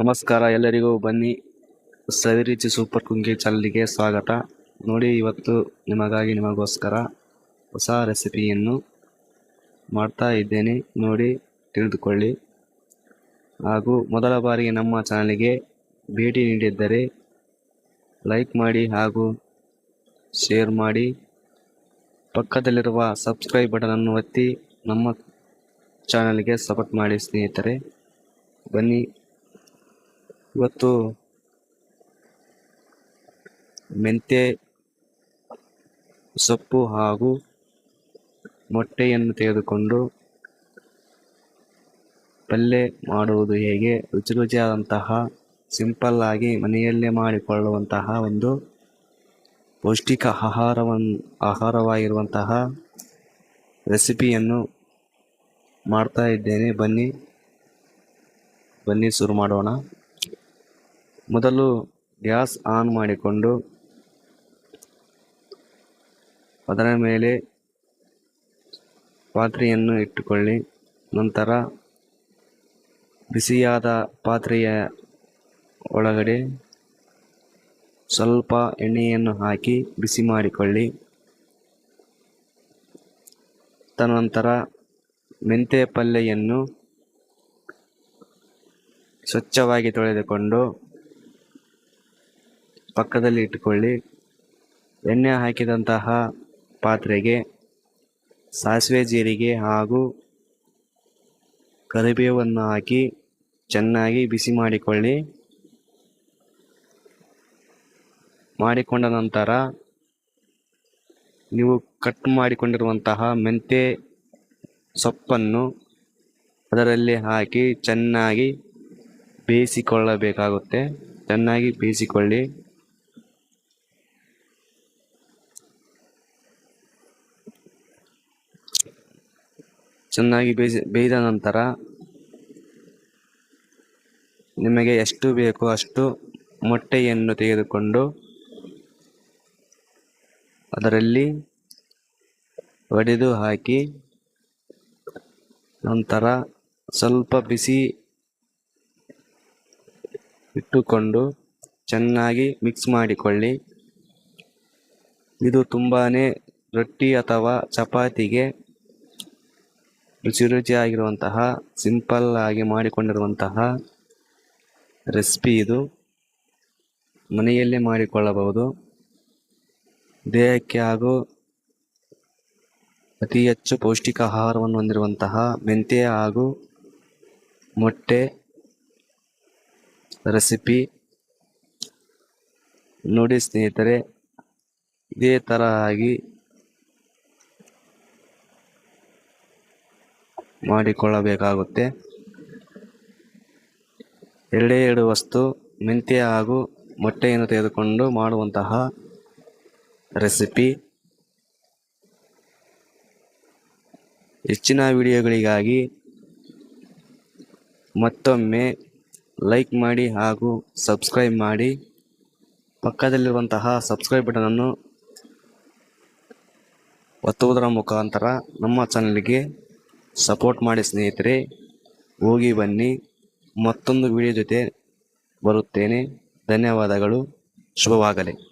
ನಮಸ್ಕಾರ ಎಲ್ಲರಿಗೂ, ಬನ್ನಿ. ಸವಿರುಚಿ ಸೂಪರ್ ಕುಂಕಿ ಚಾನಲ್ಗೆ ಸ್ವಾಗತ. ನೋಡಿ, ಇವತ್ತು ನಿಮಗಾಗಿ ನಿಮಗೋಸ್ಕರ ಹೊಸ ರೆಸಿಪಿಯನ್ನು ಮಾಡ್ತಾ ಇದ್ದೇನೆ. ನೋಡಿ, ತಿಳಿದುಕೊಳ್ಳಿ. ಹಾಗೂ ಮೊದಲ ಬಾರಿಗೆ ನಮ್ಮ ಚಾನಲ್ಗೆ ಭೇಟಿ ನೀಡಿದ್ದರೆ ಲೈಕ್ ಮಾಡಿ ಹಾಗೂ ಶೇರ್ ಮಾಡಿ. ಪಕ್ಕದಲ್ಲಿರುವ ಸಬ್ಸ್ಕ್ರೈಬ್ ಬಟನನ್ನು ಒತ್ತಿ ನಮ್ಮ ಚಾನಲ್ಗೆ ಸಪೋರ್ಟ್ ಮಾಡಿ ಸ್ನೇಹಿತರೆ. ಬನ್ನಿ ಇವತ್ತು ಮೆಂತ್ಯ ಸೊಪ್ಪು ಹಾಗೂ ಮೊಟ್ಟೆಯನ್ನು ತೆಗೆದುಕೊಂಡು ಪಲ್ಯ ಮಾಡುವುದು ಹೇಗೆ? ರುಚಿ ರುಚಿಯಾದಂತಹ, ಸಿಂಪಲ್ ಆಗಿ ಮನೆಯಲ್ಲೇ ಮಾಡಿಕೊಳ್ಳುವಂತಹ ಒಂದು ಪೌಷ್ಟಿಕ ಆಹಾರವನ್ನು ಆಹಾರವಾಗಿರುವಂತಹ ರೆಸಿಪಿಯನ್ನು ಮಾಡ್ತಾ ಇದ್ದೇನೆ. ಬನ್ನಿ ಬನ್ನಿ ಶುರು ಮಾಡೋಣ. ಮೊದಲು ಗ್ಯಾಸ್ ಆನ್ ಮಾಡಿಕೊಂಡು ಅದರ ಮೇಲೆ ಪಾತ್ರೆಯನ್ನು ಇಟ್ಟುಕೊಳ್ಳಿ. ನಂತರ ಬಿಸಿಯಾದ ಪಾತ್ರೆಯ ಒಳಗಡೆ ಸ್ವಲ್ಪ ಎಣ್ಣೆಯನ್ನು ಹಾಕಿ ಬಿಸಿ ಮಾಡಿಕೊಳ್ಳಿ. ತದನಂತರ ಮೆಂತೆ ಪಲ್ಯವನ್ನು ಸ್ವಚ್ಛವಾಗಿ ತೊಳೆದುಕೊಂಡು ಪಕ್ಕದಲ್ಲಿ ಇಟ್ಟುಕೊಳ್ಳಿ. ಎಣ್ಣೆ ಹಾಕಿದಂತಹ ಪಾತ್ರೆಗೆ ಸಾಸಿವೆ ಜೀರಿಗೆ ಹಾಗೂ ಕರಿಬೇವನ್ನು ಹಾಕಿ ಚೆನ್ನಾಗಿ ಬಿಸಿ ಮಾಡಿಕೊಳ್ಳಿ. ಮಾಡಿಕೊಂಡ ನಂತರ ನೀವು ಕಟ್ ಮಾಡಿಕೊಂಡಿರುವಂತಹ ಮೆಂತೆ ಸೊಪ್ಪನ್ನು ಅದರಲ್ಲಿ ಹಾಕಿ ಚೆನ್ನಾಗಿ ಬೇಯಿಸಿಕೊಳ್ಳಬೇಕಾಗುತ್ತೆ. ಚೆನ್ನಾಗಿ ಬೇಯಿಸಿಕೊಳ್ಳಿ. ಚೆನ್ನಾಗಿ ಬೇಯಿಸಿ, ಬೇಯ್ದ ನಂತರ ನಿಮಗೆ ಎಷ್ಟು ಬೇಕೋ ಅಷ್ಟು ಮೊಟ್ಟೆಯನ್ನು ತೆಗೆದುಕೊಂಡು ಅದರಲ್ಲಿ ಒಡೆದು ಹಾಕಿ ನಂತರ ಸ್ವಲ್ಪ ಬಿಸಿ ಇಟ್ಟುಕೊಂಡು ಚೆನ್ನಾಗಿ ಮಿಕ್ಸ್ ಮಾಡಿಕೊಳ್ಳಿ. ಇದು ತುಂಬಾ ರೊಟ್ಟಿ ಅಥವಾ ಚಪಾತಿಗೆ ರುಚಿ ರುಚಿಯಾಗಿರುವಂತಹ ಸಿಂಪಲ್ ಆಗಿ ಮಾಡಿಕೊಂಡಿರುವಂತಹ ರೆಸಿಪಿ ಇದು. ಮನೆಯಲ್ಲೇ ಮಾಡಿಕೊಳ್ಳಬಹುದು. ದೇಹಕ್ಕೆ ಹಾಗೂ ಅತಿ ಹೆಚ್ಚು ಪೌಷ್ಟಿಕ ಆಹಾರವನ್ನು ಹೊಂದಿರುವಂತಹ ಮೆಂತ್ಯ ಹಾಗೂ ಮೊಟ್ಟೆ, ರೆಸಿಪಿ. ನೋಡಿ ಸ್ನೇಹಿತರೆ, ಇದೇ ಥರ ಆಗಿ ಮಾಡಿಕೊಳ್ಳಬೇಕಾಗುತ್ತೆ. ಎರಡೇ ಎರಡು ವಸ್ತು, ಮೆಂತ್ಯ ಹಾಗೂ ಮೊಟ್ಟೆಯನ್ನು ತೆಗೆದುಕೊಂಡು ಮಾಡುವಂತಹ ರೆಸಿಪಿ. ಹೆಚ್ಚಿನ ವಿಡಿಯೋಗಳಿಗಾಗಿ ಮತ್ತೊಮ್ಮೆ ಲೈಕ್ ಮಾಡಿ ಹಾಗೂ ಸಬ್ಸ್ಕ್ರೈಬ್ ಮಾಡಿ. ಪಕ್ಕದಲ್ಲಿರುವಂತಹ ಸಬ್ಸ್ಕ್ರೈಬ್ ಬಟನನ್ನು ಒತ್ತುವುದರ ಮುಖಾಂತರ ನಮ್ಮ ಚಾನಲ್ಗೆ ಸಪೋರ್ಟ್ ಮಾಡಿ ಸ್ನೇಹಿತರೆ ಹೋಗಿ ಬನ್ನಿ. ಮತ್ತೊಂದು ವಿಡಿಯೋ ಜೊತೆ ಬರುತ್ತೇನೆ. ಧನ್ಯವಾದಗಳು. ಶುಭವಾಗಲಿ.